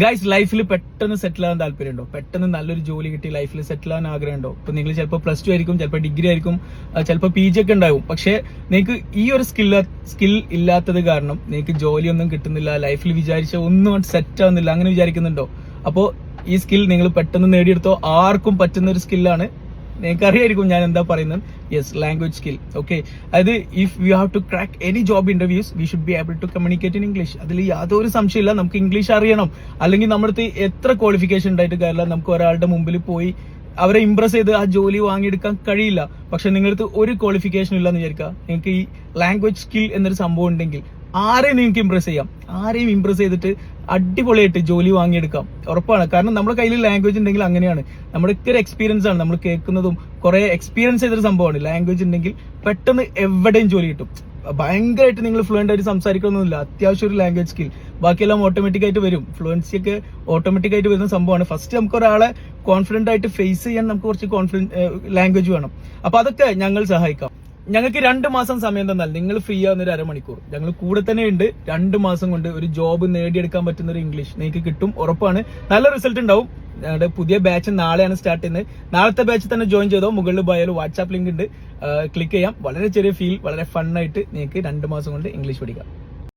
Guys ലൈഫിൽ പെട്ടെന്ന് സെറ്റിൽ ആവാൻ താല്പര്യമുണ്ടോ? പെട്ടെന്ന് നല്ലൊരു ജോലി കിട്ടി ലൈഫിൽ സെറ്റിൽ ആവാൻ ആഗ്രഹമുണ്ടോ? ഇപ്പൊ നിങ്ങൾ ചിലപ്പോൾ പ്ലസ് ടു ആയിരിക്കും ചിലപ്പോൾ ഡിഗ്രി ആയിരിക്കും ചിലപ്പോൾ പി ജി ഒക്കെ ഉണ്ടാവും. പക്ഷേ നിങ്ങൾക്ക് ഈ ഒരു സ്കിൽ സ്കിൽ ഇല്ലാത്തത് കാരണം നിങ്ങൾക്ക് ജോലിയൊന്നും കിട്ടുന്നില്ല ലൈഫിൽ വിചാരിച്ച ഒന്നും സെറ്റ് ആവുന്നില്ല അങ്ങനെ വിചാരിക്കുന്നുണ്ടോ? അപ്പോൾ ഈ സ്കിൽ നിങ്ങൾ പെട്ടെന്ന് നേടിയെടുത്തോ. ആർക്കും പറ്റുന്ന ഒരു സ്കില്ലാണ് നിങ്ങൾക്ക് അറിയായിരിക്കും ഞാൻ എന്താ പറയുന്നത്? യെസ് ലാംഗ്വേജ് സ്കിൽ ഓക്കെ അതായത് if you have to crack any job interviews we should be able to communicate in English അതിൽ യാതൊരു സംശയമില്ല നമുക്ക് ഇംഗ്ലീഷ് അറിയണം. അല്ലെങ്കിൽ നമ്മുടെ എത്ര ക്വാളിഫിക്കേഷൻ ഉണ്ടായിട്ട് കാര്യമില്ല. നമുക്ക് ഒരാളുടെ മുമ്പിൽ പോയി അവരെ ഇംപ്രസ് ചെയ്ത് ആ ജോലി വാങ്ങിയെടുക്കാൻ കഴിയില്ല. പക്ഷെ നിങ്ങളടുത്ത് ഒരു ക്വാളിഫിക്കേഷൻ ഇല്ലെന്ന് വിചാരിക്കുക. നിങ്ങൾക്ക് ഈ ലാംഗ്വേജ് സ്കിൽ എന്നൊരു സംഭവം ഉണ്ടെങ്കിൽ ആരെയും നിങ്ങൾക്ക് ഇമ്പ്രസ് ചെയ്യാം. ആരെയും ഇമ്പ്രസ് ചെയ്തിട്ട് അടിപൊളിയായിട്ട് ജോലി വാങ്ങിയെടുക്കാം. ഉറപ്പാണ്. കാരണം നമ്മുടെ കയ്യിൽ ലാംഗ്വേജ് ഉണ്ടെങ്കിൽ അങ്ങനെയാണ്. നമ്മുടെ ഒരു എക്സ്പീരിയൻസ് ആണ്. നമ്മൾ കേൾക്കുന്നതും കുറെ എക്സ്പീരിയൻസ് ചെയ്തൊരു സംഭവമാണ്. ലാംഗ്വേജ് ഉണ്ടെങ്കിൽ പെട്ടെന്ന് എവിടെയും ജോലി കിട്ടും. ഭയങ്കരമായിട്ട് നിങ്ങൾ ഫ്ലുവന്റ് ആയിട്ട് സംസാരിക്കണമെന്നില്ല അത്യാവശ്യം ഒരു ലാംഗ്വേജ് സ്കിൽ ബാക്കിയെല്ലാം ഓട്ടോമാറ്റിക് ആയിട്ട് വരും. ഫ്ലുവൻസി ഒക്കെ ഓട്ടോമാറ്റിക് ആയിട്ട് വരുന്ന സംഭവമാണ്. ഫസ്റ്റ് നമുക്ക് ഒരാളെ കോൺഫിഡന്റ് ആയിട്ട് ഫേസ് ചെയ്യാൻ നമുക്ക് കുറച്ച് കോൺഫിഡൻ ലാംഗ്വേജ് വേണം. അപ്പോൾ അതൊക്കെ ഞങ്ങൾ സഹായിക്കാം. ഞങ്ങൾക്ക് രണ്ട് മാസം സമയം തന്നാൽ നിങ്ങൾ ഫ്രീ ആവുന്ന ഒരു അരമണിക്കൂർ. ഞങ്ങൾ കൂടെ തന്നെ ഉണ്ട്. രണ്ട് മാസം കൊണ്ട് ഒരു ജോബ് നേടിയെടുക്കാൻ പറ്റുന്ന ഒരു ഇംഗ്ലീഷ് നിങ്ങൾക്ക് കിട്ടും. ഉറപ്പാണ്. നല്ല റിസൾട്ട് ഉണ്ടാവും. ഞങ്ങളുടെ പുതിയ ബാച്ച് നാളെയാണ് സ്റ്റാർട്ട് ചെയ്യുന്നത്. നാളത്തെ ബാച്ച് തന്നെ ജോയിൻ ചെയ്തോ മുകളിൽ പോയാലും വാട്സാപ്പ് ലിങ്ക് ഉണ്ട്. ക്ലിക്ക് ചെയ്യാം. വളരെ ചെറിയ ഫീൽ വളരെ ഫണ്ണായിട്ട് നിങ്ങൾക്ക് രണ്ട് മാസം കൊണ്ട് ഇംഗ്ലീഷ് പഠിക്കാം.